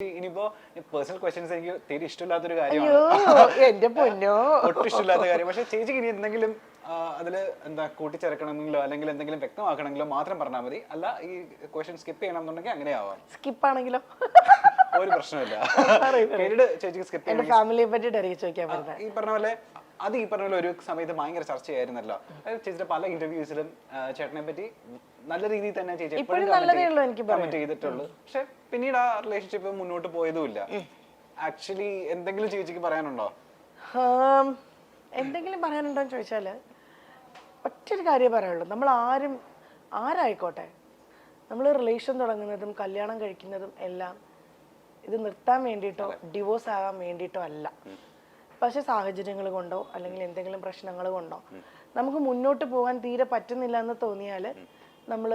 ഇനിയിപ്പോ personal questions എനിക്ക് തീരെ ഇഷ്ടമില്ലാത്തൊരു കാര്യമാണ്. എന്റെ പൊന്നോ. ഒട്ടും ഇഷ്ടമില്ലാത്ത കാര്യം. പക്ഷെ ചേച്ചിക്ക് ഇനി എന്തെങ്കിലും ആ, അതിൽ എന്താ കൂട്ടിച്ചേർക്കണമെങ്കിലോ അല്ലെങ്കിൽ എന്തെങ്കിലും വ്യക്തമാക്കണമെങ്കിലോ മാത്രം പറഞ്ഞാൽ മതി. അല്ല ഈ ക്വസ്റ്റ്യൻ സ്കിപ്പ് ചെയ്യണം എന്നുണ്ടെങ്കിൽ അങ്ങനെ ആവാം. സ്കിപ്പ് ആണെങ്കിലോ? ഒരു പ്രശ്നമില്ല ചേച്ചിക്ക് സ്കിപ്പ് ഫാമിലിയെ അറിയിച്ചു ചോദിക്കാൻ ഈ പറഞ്ഞ പോലെ അത് ഈ പറഞ്ഞ പോലെ ഒരു സമയത്ത് ഭയങ്കര ചർച്ചയായിരുന്നല്ലോ. അതായത് ചേച്ചിയുടെ പല ഇന്റർവ്യൂസിലും ചേട്ടനെ പറ്റി നല്ല രീതിയിൽ തന്നെ ചേച്ചി എനിക്ക് കമന്റ് ചെയ്തിട്ടുള്ളൂ. പക്ഷെ പിന്നീട് ആ റിലേഷൻഷിപ്പ് മുന്നോട്ട് പോയതുമില്ല. ആക്ച്വലി എന്തെങ്കിലും ചേച്ചിക്ക് പറയാനുണ്ടോ? എന്തെങ്കിലും പറയാനുണ്ടോ എന്ന് ചോദിച്ചാൽ ഒറ്റൊരു കാര്യം പറയുള്ളൂ നമ്മൾ ആരും ആരായിക്കോട്ടെ. നമ്മൾ റിലേഷൻ തുടങ്ങുന്നതും കല്യാണം കഴിക്കുന്നതും എല്ലാം ഇത് നിർത്താൻ വേണ്ടിയിട്ടോ ഡിവോഴ്സ് ആകാൻ വേണ്ടിയിട്ടോ അല്ല. പക്ഷെ സാഹചര്യങ്ങൾ കൊണ്ടോ അല്ലെങ്കിൽ എന്തെങ്കിലും പ്രശ്നങ്ങൾ കൊണ്ടോ നമുക്ക് മുന്നോട്ട് പോകാൻ തീരെ പറ്റുന്നില്ല എന്ന് തോന്നിയാൽ നമ്മൾ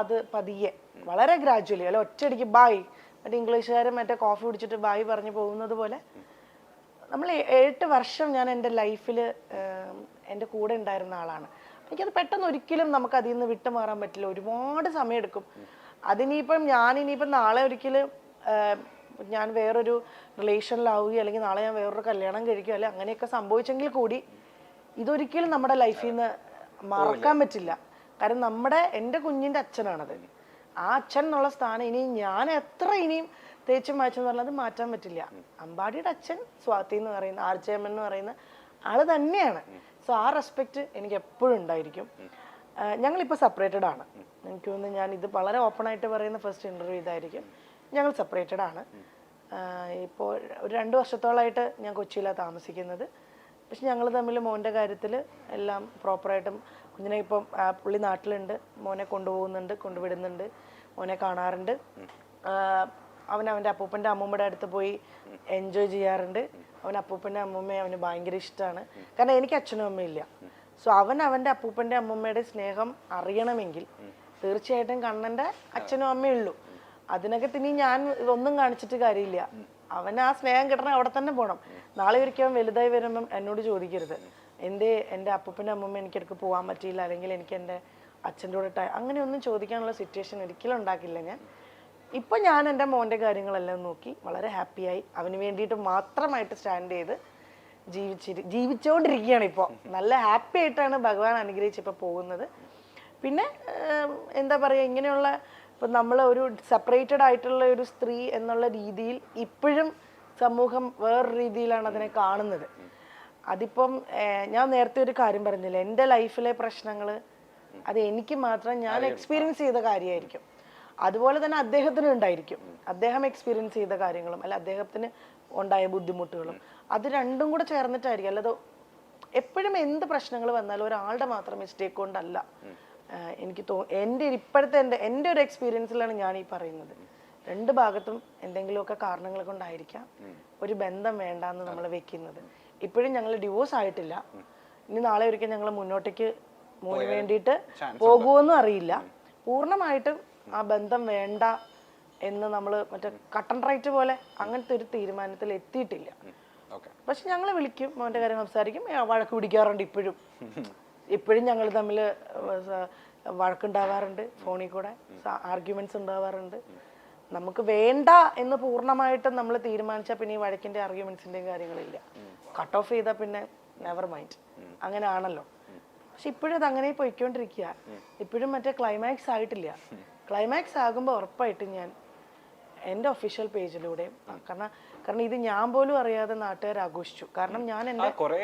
അത് പതിയെ വളരെ ഗ്രാജുവലി അല്ല ഒറ്റയടിക്ക് ബായ് മറ്റേ ഇംഗ്ലീഷുകാരൻ മറ്റേ കോഫി കുടിച്ചിട്ട് ബായ് പറഞ്ഞു പോകുന്നത് പോലെ നമ്മൾ എട്ട് വർഷം ഞാൻ എന്റെ ലൈഫിൽ എന്റെ കൂടെ ഉണ്ടായിരുന്ന ആളാണ്. എനിക്കത് പെട്ടെന്ന് ഒരിക്കലും നമുക്ക് അതിൽ നിന്ന് വിട്ടുമാറാൻ പറ്റില്ല. ഒരുപാട് സമയമെടുക്കും. അതിനിപ്പം ഞാൻ ഇനിയിപ്പം നാളെ ഒരിക്കലും ഞാൻ വേറൊരു റിലേഷനിലാവുകയോ അല്ലെങ്കിൽ നാളെ ഞാൻ വേറൊരു കല്യാണം കഴിക്കുകയോ അല്ലെങ്കിൽ അങ്ങനെയൊക്കെ സംഭവിച്ചെങ്കിൽ കൂടി ഇതൊരിക്കലും നമ്മുടെ ലൈഫിൽ നിന്ന് മറക്കാൻ പറ്റില്ല. കാരണം നമ്മുടെ എന്റെ കുഞ്ഞിന്റെ അച്ഛനാണത് ആ അച്ഛൻ എന്നുള്ള സ്ഥാനം ഇനി ഞാൻ എത്ര ഇനിയും തേച്ചും മാച്ചെന്ന് പറഞ്ഞാൽ അത് മാറ്റാൻ പറ്റില്ല. അമ്പാടിയുടെ അച്ഛൻ സ്വാതി എന്ന് പറയുന്ന ആർച്ചയമ്മൻ എന്ന് പറയുന്ന ആൾ തന്നെയാണ്. സോ ആ റെസ്പെക്റ്റ് എനിക്ക് എപ്പോഴും ഉണ്ടായിരിക്കും. ഞങ്ങളിപ്പോൾ സെപ്പറേറ്റഡ് ആണ് എനിക്ക് തോന്നുന്നു ഞാൻ ഇത് വളരെ ഓപ്പൺ ആയിട്ട് പറയുന്ന ഫസ്റ്റ് ഇന്റർവ്യൂ ഇതായിരിക്കും. ഞങ്ങൾ സെപ്പറേറ്റഡ് ആണ്. ഇപ്പോൾ ഒരു രണ്ട് വർഷത്തോളമായിട്ട് ഞാൻ കൊച്ചിയിലാണ് താമസിക്കുന്നത്. പക്ഷെ ഞങ്ങൾ തമ്മിൽ മോന്റെ കാര്യത്തിൽ എല്ലാം പ്രോപ്പറായിട്ടും കുഞ്ഞിനെ ഇപ്പം പുള്ളി നാട്ടിലുണ്ട്. മോനെ കൊണ്ടുപോകുന്നുണ്ട് കൊണ്ടുവിടുന്നുണ്ട്. മോനെ കാണാറുണ്ട്. അവൻ അവന്റെ അപ്പൂപ്പന്റെ അമ്മൂമ്മയുടെ അടുത്ത് പോയി എൻജോയ് ചെയ്യാറുണ്ട്. അവൻ അപ്പൂപ്പന്റെ അമ്മൂമ്മയെ അവന് ഭയങ്കര ഇഷ്ടമാണ് കാരണം എനിക്ക് അച്ഛനും അമ്മയില്ല സോ അവൻ അവന്റെ അപ്പൂപ്പന്റെ അമ്മൂമ്മയുടെ സ്നേഹം അറിയണമെങ്കിൽ തീർച്ചയായിട്ടും കണ്ണന്റെ അച്ഛനും അമ്മയേ ഉള്ളൂ. അതിനകത്ത് ഇനി ഞാൻ ഇതൊന്നും കാണിച്ചിട്ട് കാര്യമില്ല. അവൻ ആ സ്നേഹം കിട്ടണം അവിടെ തന്നെ പോകണം നാളെ ഒരിക്കൽ വലുതായി വരുമ്പം എന്നോട് ചോദിക്കരുത്. എന്റെ എന്റെ അപ്പൂപ്പന്റെ അമ്മൂമ്മ എനിക്കിടക്ക് പോകാൻ പറ്റിയില്ല അല്ലെങ്കിൽ എനിക്ക് എന്റെ അച്ഛന്റെ കൂടെ ടൈം അങ്ങനെയൊന്നും ചോദിക്കാനുള്ള സിറ്റുവേഷൻ ഒരിക്കലും ഉണ്ടാക്കില്ല ഞാൻ. ഇപ്പം ഞാൻ എന്റെ മോന്റെ കാര്യങ്ങളെല്ലാം നോക്കി വളരെ ഹാപ്പിയായി. അവന് വേണ്ടിയിട്ട് മാത്രമായിട്ട് സ്റ്റാൻഡ് ചെയ്ത് ജീവിച്ചിരി ജീവിച്ചുകൊണ്ടിരിക്കുകയാണ് ഇപ്പോൾ നല്ല ഹാപ്പി ആയിട്ടാണ് ഭഗവാൻ അനുഗ്രഹിച്ച് പോകുന്നത്. പിന്നെ എന്താ പറയുക ഇങ്ങനെയുള്ള ഇപ്പം നമ്മൾ ഒരു സെപ്പറേറ്റഡ് ആയിട്ടുള്ള ഒരു സ്ത്രീ എന്നുള്ള രീതിയിൽ ഇപ്പോഴും സമൂഹം വേറൊരു രീതിയിലാണ് അതിനെ കാണുന്നത്. അതിപ്പം ഞാൻ നേരത്തെ ഒരു കാര്യം പറഞ്ഞില്ല എന്റെ ലൈഫിലെ പ്രശ്നങ്ങൾ അത് എനിക്ക് മാത്രം ഞാൻ എക്സ്പീരിയൻസ് ചെയ്ത കാര്യമായിരിക്കും അതുപോലെ തന്നെ അദ്ദേഹത്തിന് ഉണ്ടായിരിക്കും. അദ്ദേഹം എക്സ്പീരിയൻസ് ചെയ്ത കാര്യങ്ങളും അല്ല അദ്ദേഹത്തിന് ഉണ്ടായ ബുദ്ധിമുട്ടുകളും അത് രണ്ടും കൂടെ ചേർന്നിട്ടായിരിക്കും. അല്ലാതെ എപ്പോഴും എന്ത് പ്രശ്നങ്ങൾ വന്നാലും ഒരാളുടെ മാത്രം മിസ്റ്റേക്ക് കൊണ്ടല്ല. എനിക്ക് തോ എന്റെ ഒരു ഇപ്പോഴത്തെ എന്റെ എന്റെ ഒരു എക്സ്പീരിയൻസിലാണ് ഞാൻ ഈ പറയുന്നത്. രണ്ട് ഭാഗത്തും എന്തെങ്കിലുമൊക്കെ കാരണങ്ങൾ കൊണ്ടായിരിക്കാം ഒരു ബന്ധം വേണ്ട എന്ന് നമ്മൾ വെക്കുന്നത്. ഇപ്പോഴും ഞങ്ങൾ ഡിവോഴ്സ് ആയിട്ടില്ല. ഇനി നാളെ ഒരിക്കൽ ഞങ്ങൾ മുന്നോട്ടേക്ക് മോന് വേണ്ടിയിട്ട് പോകുമെന്നും അറിയില്ല. പൂർണമായിട്ടും ആ ബന്ധം വേണ്ട എന്ന് നമ്മൾ മറ്റേ കട്ടൺ റൈറ്റ് പോലെ അങ്ങനത്തെ ഒരു തീരുമാനത്തിൽ എത്തിയിട്ടില്ല. പക്ഷെ ഞങ്ങൾ വിളിക്കും മോന്റെ കാര്യം സംസാരിക്കും വഴക്ക് പിടിക്കാറുണ്ട് ഇപ്പോഴും. ഇപ്പോഴും ഞങ്ങൾ തമ്മിൽ വഴക്കുണ്ടാവാറുണ്ട് ഫോണിൽ കൂടെ ആർഗ്യുമെന്റ്സ് ഉണ്ടാവാറുണ്ട്. നമുക്ക് വേണ്ട എന്ന് പൂർണമായിട്ടും നമ്മൾ തീരുമാനിച്ചാൽ പിന്നെ ഈ വഴക്കിന്റെ ആർഗ്യുമെന്റ്സിന്റെയും കാര്യങ്ങളില്ല. കട്ട് ഓഫ് ചെയ്താൽ പിന്നെ നെവർ മൈൻഡ് അങ്ങനെ ആണല്ലോ പക്ഷെ ഇപ്പോഴും അത് അങ്ങനെ പോയിക്കൊണ്ടിരിക്കുക. ഇപ്പോഴും മറ്റേ ക്ലൈമാക്സ് ആയിട്ടില്ല. ക്ലൈമാക്സ് ആകുമ്പോൾ ഉറപ്പായിട്ടും ഞാൻ എന്റെ ഒഫീഷ്യൽ പേജിലൂടെ കാരണം കാരണം ഇത് ഞാൻ പോലും അറിയാതെ നാട്ടുകാർ ആഘോഷിച്ചു. കാരണം ഞാൻ എന്റെ കുറെ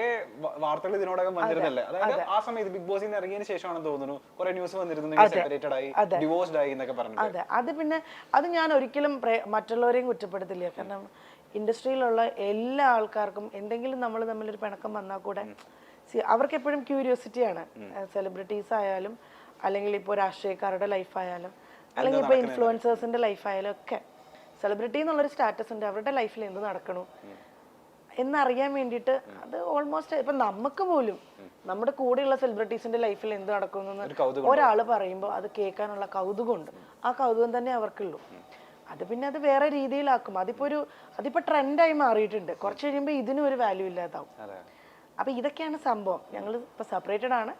വാർത്തകൾ ഇതിനോടകം വന്നിരുന്നല്ലേ? അതായത് ആ സമയത്ത് ബിഗ് ബോസിൽ നിന്ന് ഇറങ്ങിയതിന് ശേഷമാണെന്ന് തോന്നുന്നു. കുറെ ന്യൂസ് വന്നിരുന്നു സെപ്പറേറ്റഡ് ആയി ഡിവോഴ്സ്ഡ് ആയി എന്നൊക്കെ പറഞ്ഞു അതെ. അത് പിന്നെ അത് ഞാൻ ഒരിക്കലും മറ്റുള്ളവരെയും കുറ്റപ്പെടുത്തില്ല. കാരണം ഇൻഡസ്ട്രിയിലുള്ള എല്ലാ ആൾക്കാർക്കും എന്തെങ്കിലും നമ്മൾ തമ്മിലൊരു പിണക്കം വന്നാൽ കൂടെ അവർക്ക് എപ്പോഴും ക്യൂരിയോസിറ്റിയാണ് സെലിബ്രിറ്റീസ് ആയാലും അല്ലെങ്കിൽ ഇപ്പോൾ രാഷ്ട്രീയക്കാരുടെ ലൈഫായാലും അല്ലെങ്കിൽ ഇപ്പോൾ ഇൻഫ്ലുവൻസേഴ്സിന്റെ ലൈഫായാലും ഒക്കെ. സെലിബ്രിറ്റി എന്നുള്ളൊരു സ്റ്റാറ്റസ് ഉണ്ട്. അവരുടെ ലൈഫിൽ എന്ത് നടക്കണു? എന്നറിയാൻ വേണ്ടിയിട്ട് അത് ഓൾമോസ്റ്റ് ഇപ്പൊ നമുക്ക് പോലും നമ്മുടെ കൂടെയുള്ള സെലിബ്രിറ്റീസിന്റെ ലൈഫിൽ എന്ത് നടക്കുന്നു ഒരാൾ പറയുമ്പോൾ അത് കേൾക്കാനുള്ള കൗതുകമുണ്ട്. ആ കൗതുകം തന്നെ അവർക്കുള്ളൂ. അത് പിന്നെ അത് വേറെ രീതിയിലാക്കും. അതിപ്പോ ഒരു അതിപ്പോ ട്രെൻഡായി മാറിയിട്ടുണ്ട്. കുറച്ച് കഴിയുമ്പോൾ ഇതിനും ഒരു വാല്യൂ ഇല്ലാതാവും. അപ്പൊ ഇതൊക്കെയാണ് സംഭവം. ഞങ്ങൾ ഇപ്പൊ സെപ്പറേറ്റഡ് ആണ്.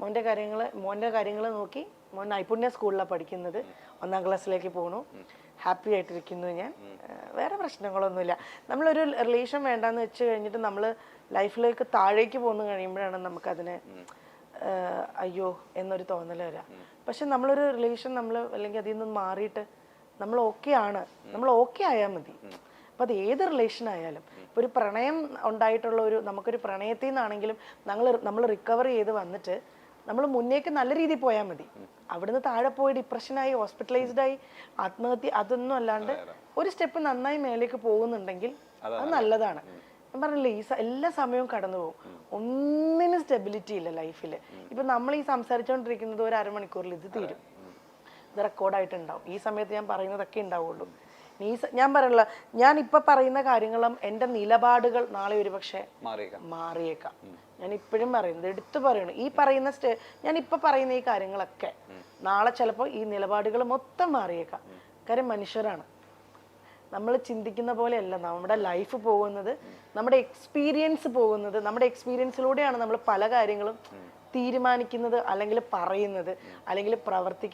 മോന്റെ കാര്യങ്ങൾ മോന്റെ കാര്യങ്ങൾ നോക്കി. മോൻ നൈപുണ്യ സ്കൂളിലാണ് പഠിക്കുന്നത്. ഒന്നാം ക്ലാസ്സിലേക്ക് പോണു. ഹാപ്പി ആയിട്ടിരിക്കുന്നു ഞാൻ. വേറെ പ്രശ്നങ്ങളൊന്നുമില്ല. നമ്മളൊരു റിലേഷൻ വേണ്ടെന്ന് വെച്ച് കഴിഞ്ഞിട്ട് നമ്മൾ ലൈഫിലേക്ക് താഴേക്ക് പോന്നു കഴിയുമ്പോഴാണ് നമുക്കതിനെ അയ്യോ എന്നൊരു തോന്നൽ വരാം. പക്ഷെ നമ്മളൊരു റിലേഷൻ നമ്മൾ അല്ലെങ്കിൽ അതിൽ നിന്ന് മാറിയിട്ട് നമ്മൾ ഓക്കെ ആണ്. നമ്മൾ ഓക്കെ ആയാൽ മതി. അപ്പം അത് ഏത് റിലേഷൻ ആയാലും. ഇപ്പോൾ ഒരു പ്രണയം ഉണ്ടായിട്ടുള്ള ഒരു നമുക്കൊരു പ്രണയത്തിൽ നിന്നാണെങ്കിലും നമ്മൾ നമ്മൾ റിക്കവർ ചെയ്ത് വന്നിട്ട് നമ്മൾ മുന്നേക്ക് നല്ല രീതിയിൽ പോയാൽ മതി. അവിടുന്ന് താഴെ പോയി ഡിപ്രഷനായി ഹോസ്പിറ്റലൈസ്ഡ് ആയി. ആത്മഹത്യ അതൊന്നും അല്ലാണ്ട് ഒരു സ്റ്റെപ്പ് നന്നായി മേലേക്ക് പോകുന്നുണ്ടെങ്കിൽ അത് നല്ലതാണ്. ഞാൻ പറഞ്ഞില്ലേ ഈ എല്ലാ സമയവും കടന്നു പോകും. ഒന്നിനും സ്റ്റെബിലിറ്റി ഇല്ല ലൈഫിൽ ഇപ്പൊ നമ്മൾ ഈ സംസാരിച്ചുകൊണ്ടിരിക്കുന്നത് ഒരു അരമണിക്കൂറിൽ ഇത് തീരും. ഇത് റെക്കോർഡായിട്ടുണ്ടാവും ഈ സമയത്ത് ഞാൻ പറയുന്നതൊക്കെ ഉണ്ടാവുള്ളൂ. നീ ഞാൻ പറയല്ല ഞാൻ ഇപ്പൊ പറയുന്ന കാര്യങ്ങളും എന്റെ നിലപാടുകൾ നാളെ ഒരുപക്ഷെ മാറിയേക്കാം. ഞാൻ ഇപ്പോഴും പറയുന്നത് എടുത്തു പറയണു. ഈ പറയുന്ന സ്റ്റേ ഞാൻ ഇപ്പൊ പറയുന്ന ഈ കാര്യങ്ങളൊക്കെ നാളെ ചിലപ്പോൾ ഈ നിലപാടുകൾ മൊത്തം മാറിയേക്കാം. കാര്യം മനുഷ്യരാണ്. നമ്മൾ ചിന്തിക്കുന്ന പോലെയല്ല. നമ്മുടെ ലൈഫ് പോകുന്നത് നമ്മുടെ എക്സ്പീരിയൻസ് പോകുന്നത് നമ്മുടെ എക്സ്പീരിയൻസിലൂടെയാണ് നമ്മൾ പല കാര്യങ്ങളും തീരുമാനിക്കുന്നത് അല്ലെങ്കിൽ പറയുന്നത് അല്ലെങ്കിൽ പ്രവർത്തിക്കുന്നത്